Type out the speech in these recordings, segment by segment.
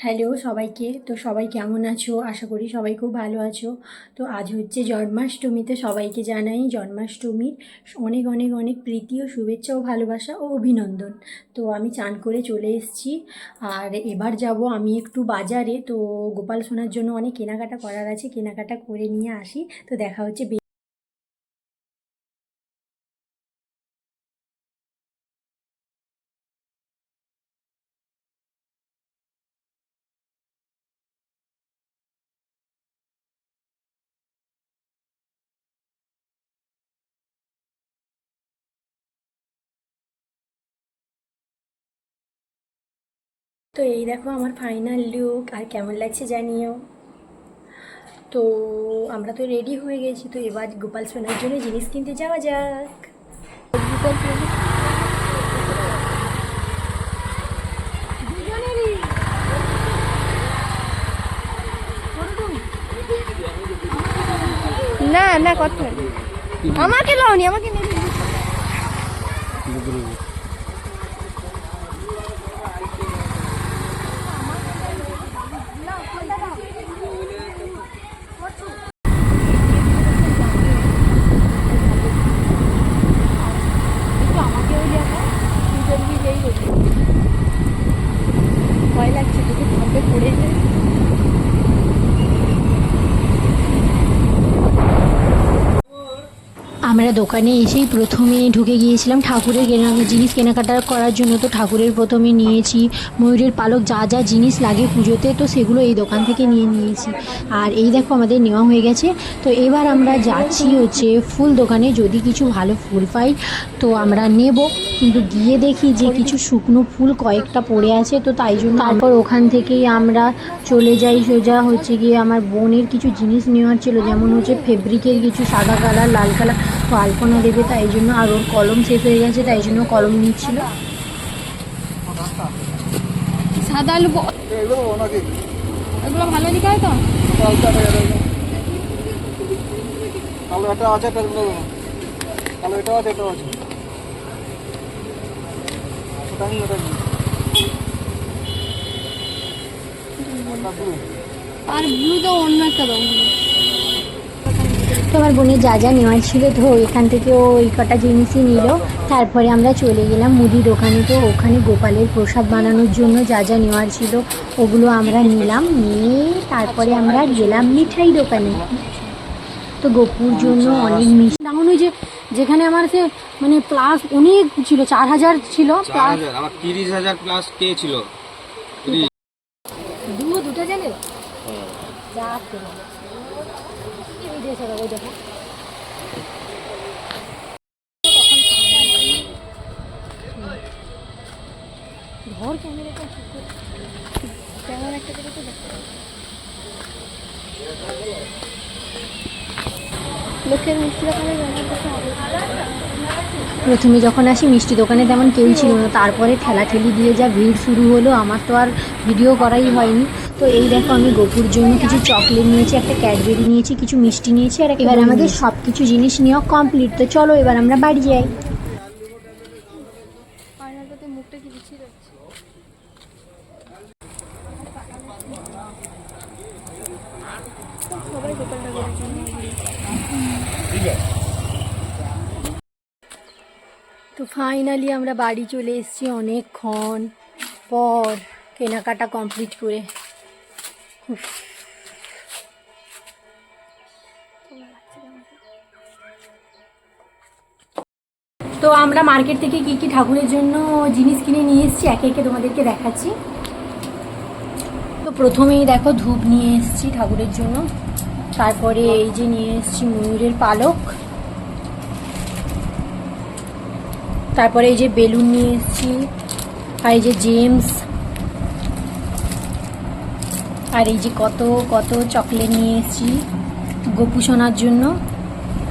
Hello সবাইকে। তো সবাই কেমন আছো? আশা করি সবাই খুব ভালো আছো। তো আজ হচ্ছে জন্মাষ্টমীতে সবাইকে জানাই জন্মাষ্টমীর অনেক অনেক অনেক প্রীতি ও শুভেচ্ছা ও ভালোবাসা ও অভিনন্দন। তো আমি চান করে চলে এসেছি। আর এবার যাব আমি একটু বাজারে। তো গোপাল সোনার জন্য অনেক কেনাকাটা করার আছে। কেনাকাটা করে নিয়ে আসি। তো দেখা হচ্ছে তো এই দেখো আমার ফাইনাল লুক আর কেমন লাগছে জানিও? তো আমরা তো রেডি হয়ে গেছি তো এবার গোপাল সোনার জন্য জিনিস কিনতে যাওয়া যাক। না না কথা আমাকে লাওনি আমাকে নেবে ভয় লাগছে তোকে ধাপে পড়ে যায় আমরা দোকানে এসেই প্রথমে ঢুকে গিয়েছিলাম ঠাকুরের কেনা জিনিস কেনাকাটা করার জন্য। তো ঠাকুরের প্রথমে নিয়েছি ময়ূরের পালক, যা যা জিনিস লাগে পুজোতে, তো সেগুলো এই দোকান থেকে নিয়ে নিয়েছি। আর এই দেখো আমাদের নেওয়া হয়ে গেছে। তো এবার আমরা যাচ্ছি হচ্ছে ফুল দোকানে, যদি কিছু ভালো ফুল পাই তো আমরা নেব। কিন্তু গিয়ে দেখি যে কিছু শুকনো ফুল কয়েকটা পড়ে আছে, তো তাই জন্য তারপর ওখান থেকেই আমরা চলে যাই। সোজা হচ্ছে গিয়ে আমার বোনের কিছু জিনিস নেওয়ার ছিল, যেমন হচ্ছে ফেব্রিকের কিছু সাদা কালার লাল কালার তো আলপনা দেবে তাই জন্য আর ওর কলম শেষ হয়ে গেছে তাই জন্য কলম নিচ্ছিল সাদা আলু এগুলো ভালো দিকে তো কালো এটা আছে এটা নেব না। কালো এটা আছে এটা আছে ওটা। আর ব্লু তো অন্য একটা রঙ তো আমার বোনের যা যা নেওয়ার ছিল তো এখান থেকে ও এই কটা জিনিসই নিল। তারপরে আমরা চলে গেলাম মুদি দোকানে। তো ওখানে গোপালের প্রসাদ বানানোর জন্য যা যা নেওয়ার ছিল ওগুলো আমরা নিলাম। নিয়ে তারপরে আমরা গেলাম মিঠাই দোকানে। তো গোপুর জন্য অনেক মিষ্টি। ডাউন ওই যে যেখানে আমার সে মানে প্লাস অনেক ছিল চার হাজার ছিল প্লাস আমার তিরিশ হাজার প্লাস কে ছিল? দুটো জেলে? যা করে এই যে সবাই ওই দেখো ধর ক্যামেরাটা কেমন একটা করে তো প্রথমে যখন আসি মিষ্টি দোকানে তেমন কেউ ছিল না। তারপরে ঠেলাঠেলি দিয়ে যা ভিড় শুরু হলো আমার তো আর ভিডিও করাই হয়নি। তো এই দেখো আমি গোপুর জন্য কিছু চকলেট নিয়েছি একটা ক্যাডবেরি নিয়েছি কিছু মিষ্টি নিয়েছি আর এবার আমাদের সব কিছু জিনিস নেওয়া কমপ্লিট। তো চলো এবার আমরা বাড়ি যাই। সবাই দোকানটা করার জন্য তো ফাইনালি আমরা বাড়ি চলে এসেছি অনেকক্ষণ পর কেনাকাটা কমপ্লিট করে। তো আমরা মার্কেট থেকে কি কি ঠাকুরের জন্য জিনিস কিনে নিয়ে এসেছি, একে একে তোমাদেরকে দেখাচ্ছি। তো প্রথমেই দেখো ধূপ নিয়ে এসেছি ঠাকুরের জন্য। তারপরে এই যে নিয়ে এসেছি ময়ূরের পালক। তারপরে এই যে বেলুন নিয়ে এসেছি, আর এই যে জেমস, আর এই যে কত কত চকলেট নিয়ে এসেছি গোপু সোনার জন্য,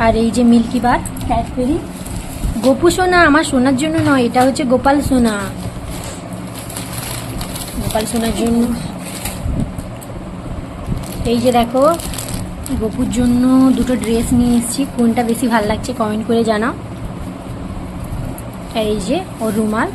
আর এই যে মিল্কি বার, ক্যাডবেরি। গোপু সোনা আমার সোনার জন্য নয়, এটা হচ্ছে গোপাল সোনা। গোপাল সোনার জন্য। এই যে দেখো, গোপুর জন্য দুটো ড্রেস নিয়ে এসেছি, কোনটা বেশি ভালো লাগছে কমেন্ট করে জানাও। এই যে, ও রুমাল।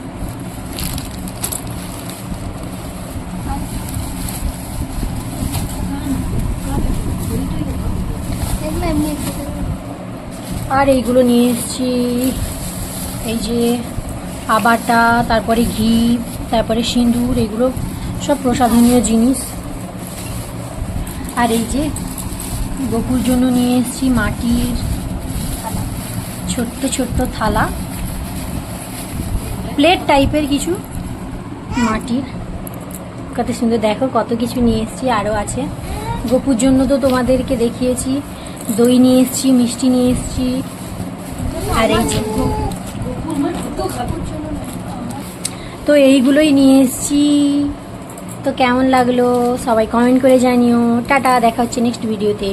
আর এইগুলো নিয়ে এসেছি। এই যে আবাটা তারপরে ঘি, তারপরে সিঁদুর, এগুলো সব প্রসাধনীয় জিনিস। আর এই যে বকুর জন্য নিয়ে এসেছি মাটির ছোট্ট ছোট্ট থালা। প্লেট টাইপের কিছু? মাটির। কত সুন্দর। দেখো, কত কিছু নিয়ে এসেছি আরও আছে। গোপুর জন্য তো তোমাদেরকে দেখিয়েছি। দই নিয়ে এসেছি, মিষ্টি নিয়ে এসেছি। আর এই তো এইগুলোই নিয়ে এসেছি। তো কেমন লাগল? সবাই কমেন্ট করে জানিও। টাটা, দেখা হচ্ছে নেক্সট ভিডিওতে